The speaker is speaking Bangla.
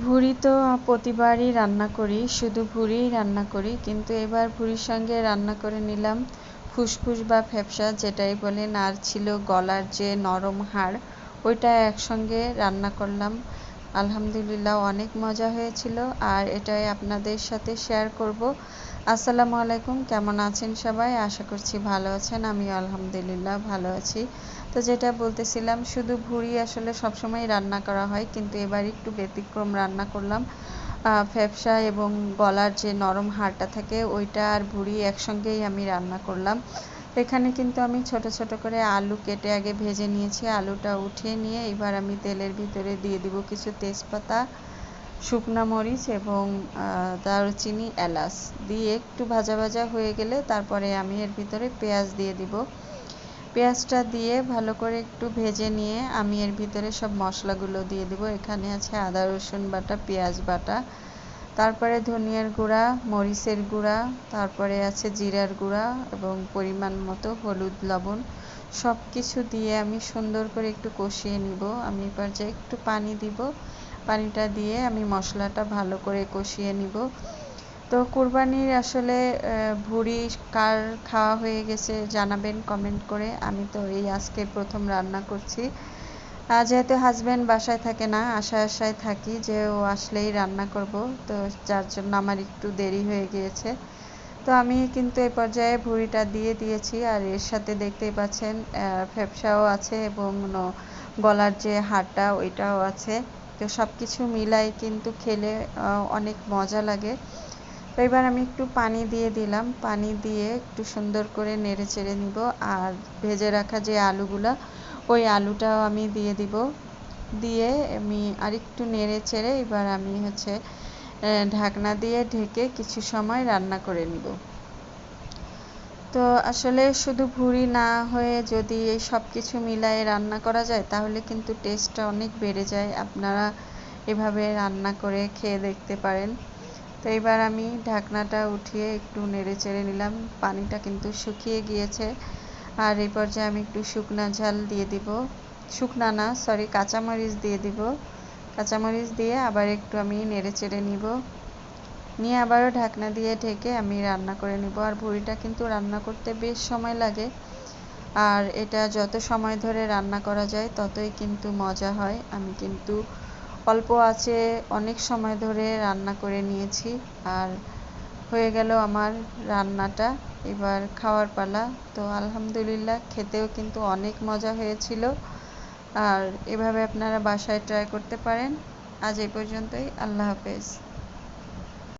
ভুড়ি তো প্রতিবারই রান্না করি, শুধু ভুড়িই রান্না করি, কিন্তু এবার ভুড়ির সঙ্গে রান্না করে নিলাম ফুসফুস বা ফ্যাপসা, যেটাই বলেন, আর ছিল গলার যে নরম হাড়, ওইটা একসঙ্গে রান্না করলাম। আলহামদুলিল্লাহ অনেক মজা হয়েছিল, আর এটাই আপনাদের সাথে শেয়ার করব। আসসালামু আলাইকুম, কেমন আছেন সবাই? আশা করছি ভালো আছেন আমি আলহামদুলিল্লাহ ভালো আছি। তো যেটা বলতেছিলাম, শুধু ভুড়ি আসলে সবসময় রান্না করা হয়, কিন্তু এবার একটু ব্যতিক্রম রান্না করলাম। ফ্যাপসা এবং গলার যে নরম হাড়টা থাকে, ওইটা আর ভুড়ি একসঙ্গেই আমি রান্না করলাম। এখানে কিন্তু আমি ছোট ছোট করে আলু কেটে আগে ভেজে নিয়েছি। আলুটা উঠিয়ে নিয়ে এবার আমি তেলের ভিতরে দিয়ে দিব কিছু তেজপাতা শুকনা মরিচ এবং দারুচিনি এলাচ দিয়ে একটু ভাজা ভাজা হয়ে গেলে তারপরে আমি এর ভিতরে পেঁয়াজ দিয়ে দিব। পেঁয়াজটা দিয়ে ভালো করে একটু ভেজে নিয়ে আমি এর ভিতরে সব মশলাগুলো দিয়ে দিব। এখানে আছে আদা, রসুন বাটা, পেঁয়াজ বাটা। তারপরে ধনিয়ার গুঁড়া, মরিচের গুঁড়া, তারপরে আছে জিরার গুঁড়া এবং পরিমাণ মতো হলুদ লবণ। সব কিছু দিয়ে আমি সুন্দর করে একটু কষিয়ে নিব। আমি এবার যে একটু পানি দিব। পানিটা দিয়ে আমি মশলাটা ভালো করে কষিয়ে নিব। তো কুরবানির আসলে ভুড়ি কার খাওয়া হয়ে গেছে জানাবেন কমেন্ট করে। আমি তো এই আজকে প্রথম রান্না করছি। যেহেতু হাজব্যান্ড বাসায় থাকে না, আশায় আশায় থাকি যে ও আসলেই রান্না করব। তো যার জন্য আমার একটু দেরি হয়ে গিয়েছে। তো আমি কিন্তু এই পর্যায়ে ভুড়িটা দিয়ে দিয়েছি আর এর সাথে দেখতেই পাচ্ছেন ফ্যাপসাও আছে এবং গলার যে হাড়টা ওইটাও আছে। সব কিছু মিলাই কিন্তু খেলে অনেক মজা লাগে। তো এবার আমি একটু পানি দিয়ে দিলাম। পানি দিয়ে একটু সুন্দর করে নেড়ে চেড়ে নিব আর ভেজে রাখা যে আলুগুলো, ওই আলুটাও আমি দিয়ে দিব। দিয়ে আমি আরেকটু নেড়ে চেড়ে এবার আমি হচ্ছে ঢাকনা দিয়ে ঢেকে কিছু সময় রান্না করে নিব। তো আসলে শুধু ভুড়ি না হয়ে যদি এই সব কিছু মিলায়ে রান্না করা যায়, তাহলে কিন্তু টেস্টটা অনেক বেড়ে যায়। আপনারা এভাবে রান্না করে খেয়ে দেখতে পারেন। তো এবার আমি ঢাকনাটা উঠিয়ে একটু নেড়ে চেড়ে নিলাম। পানিটা কিন্তু শুকিয়ে গিয়েছে। আর এই পর্যায়ে আমি একটু শুকনা ঝাল দিয়ে দিব। শুকনা না সরি কাঁচামরিচ দিয়ে দিব। কাঁচামরিচ দিয়ে আবার একটু আমি নেড়ে চেড়ে নিব। নিয়ে আবারও ঢাকনা দিয়ে ঢেকে আমি রান্না করে নিব। আর ভুড়িটা কিন্তু রান্না করতে বেশ সময় লাগে। আর এটা যত সময় ধরে রান্না করা যায়, ততই কিন্তু মজা হয়। আমি কিন্তু অল্প আছে, অনেক সময় ধরে রান্না করে নিয়েছি। আর হয়ে গেল আমার রান্নাটা। এবার খাওয়ার পালা। তো আলহামদুলিল্লাহ খেতেও কিন্তু অনেক মজা হয়েছিল। আর এভাবে আপনারা বাসায় ট্রাই করতে পারেন। আজ এই পর্যন্তই। আল্লাহ হাফেজ।